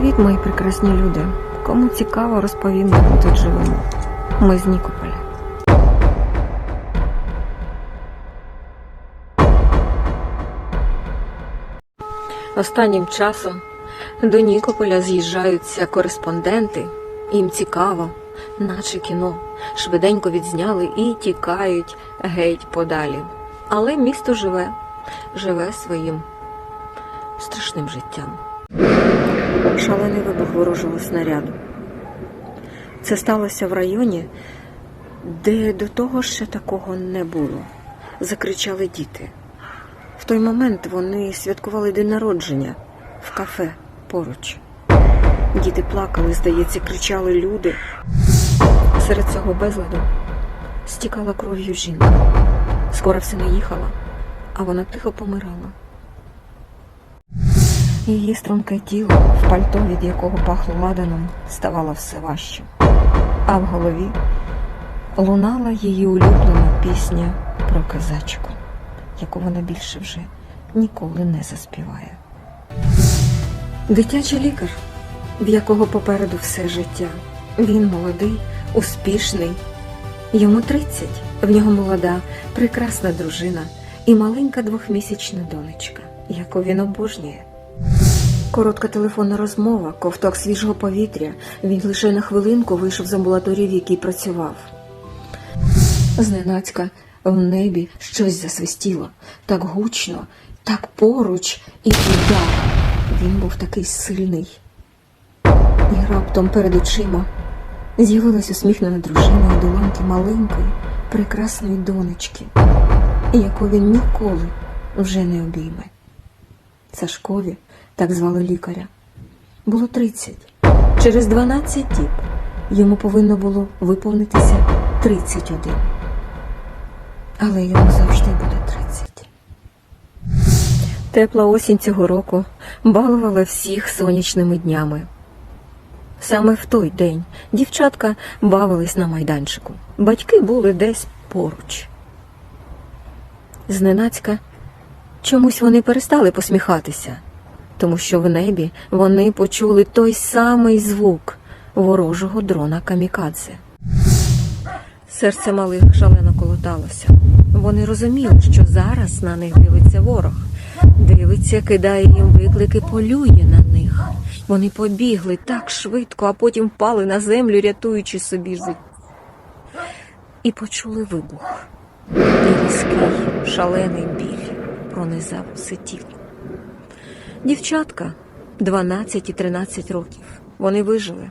Привіт, мої прекрасні люди. Кому цікаво, розповім, як ми тут живемо. Ми з Нікополя. Останнім часом до Нікополя з'їжджаються кореспонденти. Їм цікаво, наче кіно. Швиденько відзняли і тікають геть подалі. Але місто живе, живе своїм страшним життям. Шалений вибух ворожого снаряду. Це сталося в районі, де до того ще такого не було. Закричали діти. В той момент вони святкували день народження в кафе поруч. Діти плакали, здається, кричали люди. Серед цього безладу стікала кров'ю жінка. Скоро все не їхала, а вона тихо помирала. Її струнке тіло, в пальто, від якого пахло ладаном, ставало все важче. А в голові лунала її улюблена пісня про козачку, яку вона більше вже ніколи не заспіває. Дитячий лікар, в якого попереду все життя. Він молодий, успішний. Йому 30, в нього молода, прекрасна дружина і маленька двохмісячна донечка, яку він обожнює. Коротка телефонна розмова, ковток свіжого повітря. Він лише на хвилинку вийшов з амбулаторії, в якій працював. Зненацька в небі щось засвистіло, так гучно, так поруч і удар. Він був такий сильний. І раптом перед очима з'явилась усміхнена дружина у долоньки маленької, прекрасної донечки, яку він ніколи вже не обійме. Сашкові, так звали лікаря, було 30. Через 12 діб йому повинно було виповнитися 31. Але йому завжди буде 30. Тепла осінь цього року балувала всіх сонячними днями. Саме в той день дівчатка бавились на майданчику. Батьки були десь поруч. Зненацька чомусь вони перестали посміхатися, тому що в небі вони почули той самий звук ворожого дрона камікадзе. Серце малих шалено колоталося. Вони розуміли, що зараз на них дивиться ворог. Дивиться, кидає їм виклики, полює на них. Вони побігли так швидко, а потім впали на землю, рятуючи собі життя. І почули вибух. І різкий, шалений біль пронизав все тіло. Дівчатка 12 і 13 років. Вони вижили.